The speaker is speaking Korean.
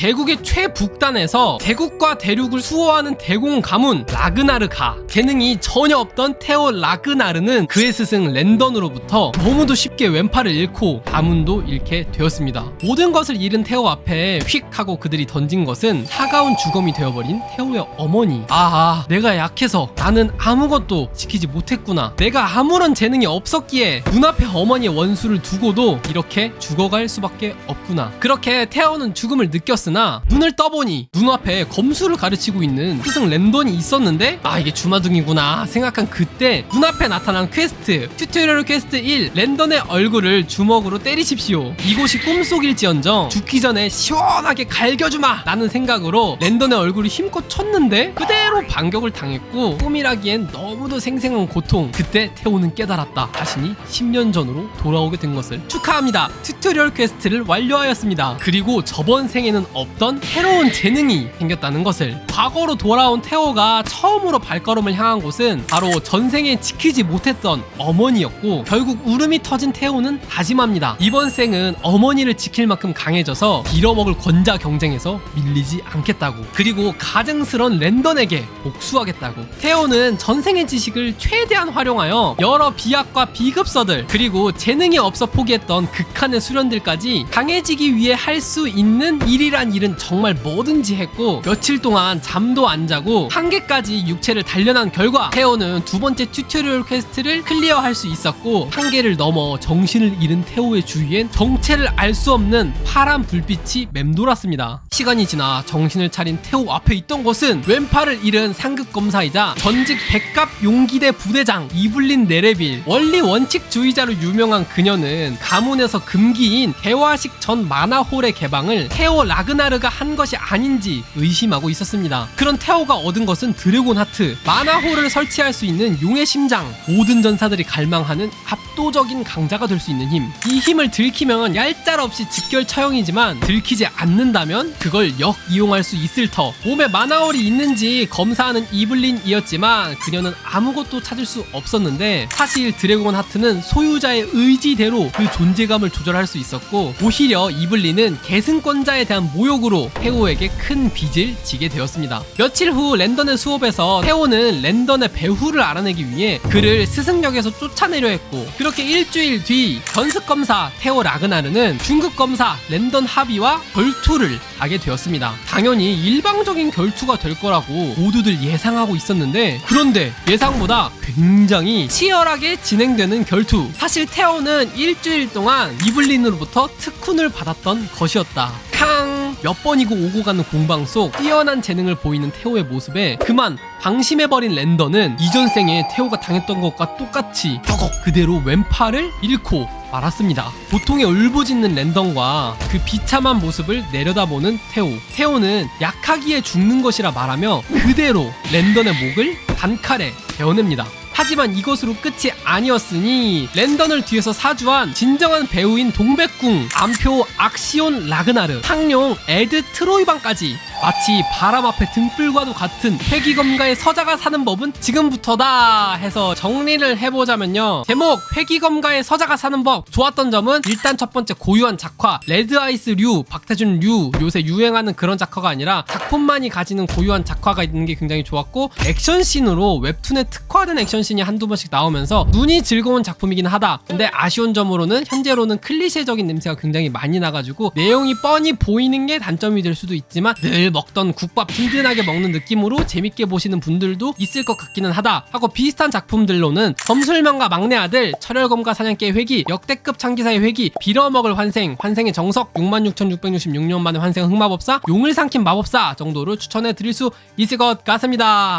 제국의 최북단에서 대국과 대륙을 수호하는 대공 가문 라그나르가 재능이 전혀 없던 테오 라그나르는 그의 스승 랜던으로부터 너무도 쉽게 왼팔을 잃고 가문도 잃게 되었습니다. 모든 것을 잃은 테오 앞에 휙 하고 그들이 던진 것은 차가운 주검이 되어버린 테오의 어머니. 아, 내가 약해서 나는 아무것도 지키지 못했구나. 내가 아무런 재능이 없었기에 눈앞에 어머니의 원수를 두고도 이렇게 죽어갈 수밖에 없구나. 그렇게 테오는 죽음을 느꼈 으나 눈을 떠보니 눈앞에 검수를 가르치고 있는 스승 랜던이 있었는데 아 이게 주마등이구나 생각한 그때 눈앞에 나타난 퀘스트 튜토리얼 퀘스트 1 랜던의 얼굴을 주먹으로 때리십시오. 이곳이 꿈속일지언정 죽기 전에 시원하게 갈겨주마 라는 생각으로 랜던의 얼굴을 힘껏 쳤는데 그대로 반격을 당했고 꿈이라기엔 너무도 생생한 고통 그때 태호는 깨달았다 자신이 10년 전으로 돌아오게 된 것을 축하합니다 튜토리얼 퀘스트를 완료하였습니다 그리고 저번 생에는 없던 새로운 재능이 생겼다는 것을 과거로 돌아온 태호가 처음으로 발걸음을 향한 곳은 바로 전생에 지키지 못했던 어머니였고 결국 울음이 터진 태호는 다짐합니다. 이번 생은 어머니를 지킬 만큼 강해져서 빌어먹을 권자 경쟁에서 밀리지 않겠다고 그리고 가증스런 랜던에게 복수하겠다고. 태호는 전생의 지식을 최대한 활용하여 여러 비약과 비급서들 그리고 재능이 없어 포기했던 극한의 수련들까지 강해지기 위해 할 수 있는 일이 란 일은 정말 뭐든지 했고 며칠 동안 잠도 안 자고 한계까지 육체를 단련한 결과 태호는 두 번째 튜토리얼 퀘스트를 클리어할 수 있었고 한계를 넘어 정신을 잃은 태호의 주위엔 정체를 알 수 없는 파란 불빛이 맴돌았습니다. 시간이 지나 정신을 차린 태호 앞에 있던 것은 왼팔을 잃은 상급 검사이자 전직 백갑 용기대 부대장 이블린 네레빌 원리 원칙주의자로 유명한 그녀는 가문에서 금기인 개화식 전 만화홀의 개방을 테오 라그나르가 한 것이 아닌지 의심하고 있었습니다. 그런 테오가 얻은 것은 드래곤 하트, 만화홀을 설치할 수 있는 용의 심장, 모든 전사들이 갈망하는 압도적인 강자가 될 수 있는 힘. 이 힘을 들키면 얄짤없이 직결 처형이지만 들키지 않는다면 그걸 역 이용할 수 있을 터. 몸에 만화홀이 있는지 검사하는 이블린이었지만 그녀는 아무것도 찾을 수 없었는데 사실 드래곤 하트는 소유자의 의지대로 그 존재감을 조절할 수 있었고 오히려 이블린은 계승권자에 대한 모욕으로 태오에게 큰 빚을 지게 되었습니다. 며칠 후 랜던의 수업에서 태오는 랜던의 배후를 알아내기 위해 그를 스승역에서 쫓아내려 했고 그렇게 일주일 뒤 견습 검사 테오 라그나르는 중급 검사 랜던 하비와 결투를 하게 되었습니다. 당연히 일방적인 결투가 될 거라고 모두들 예상하고 있었는데 그런데 예상보다 굉장히 치열하게 진행되는 결투. 사실 테오는 일주일 동안 이블린으로부터 특훈을 받았던 것이었다. 캉! 몇 번이고 오고 가는 공방 속 뛰어난 재능을 보이는 테오의 모습에 그만 방심해버린 랜더는 이전 생에 테오가 당했던 것과 똑같이 저거 그대로 왼팔을 잃고 말았습니다. 고통에 울부짖는 랜던과 그 비참한 모습을 내려다보는 테오. 테오는 약하기에 죽는 것이라 말하며 그대로 랜던의 목을 단칼에 베어냅니다. 하지만 이것으로 끝이 아니었으니 랜던을 뒤에서 사주한 진정한 배우인 동백궁 암표 악시온 라그나르 상룡 에드 트로이방까지 마치 바람 앞에 등불과도 같은 회기검가의 서자가 사는 법은 지금부터다 해서 정리를 해보자면요. 제목 회기검가의 서자가 사는 법. 좋았던 점은 일단 첫 번째 고유한 작화 레드아이스 류 박태준 류 요새 유행하는 그런 작화가 아니라 작품만이 가지는 고유한 작화가 있는 게 굉장히 좋았고 액션씬으로 웹툰에 특화된 액션씬 이 한두 번씩 나오면서 눈이 즐거운 작품이긴 하다. 근데 아쉬운 점으로는 현재로는 클리셰적인 냄새가 굉장히 많이 나가지고 내용이 뻔히 보이는 게 단점이 될 수도 있지만 늘 먹던 국밥 든든하게 먹는 느낌으로 재밌게 보시는 분들도 있을 것 같기는 하다 하고 비슷한 작품들로는 검술명과 막내 아들 철혈검과 사냥개의 회기 역대급 창기사의 회기 빌어먹을 환생 환생의 정석 66,666년 만에 환생 흑마법사 용을 삼킨 마법사 정도를 추천해 드릴 수 있을 것 같습니다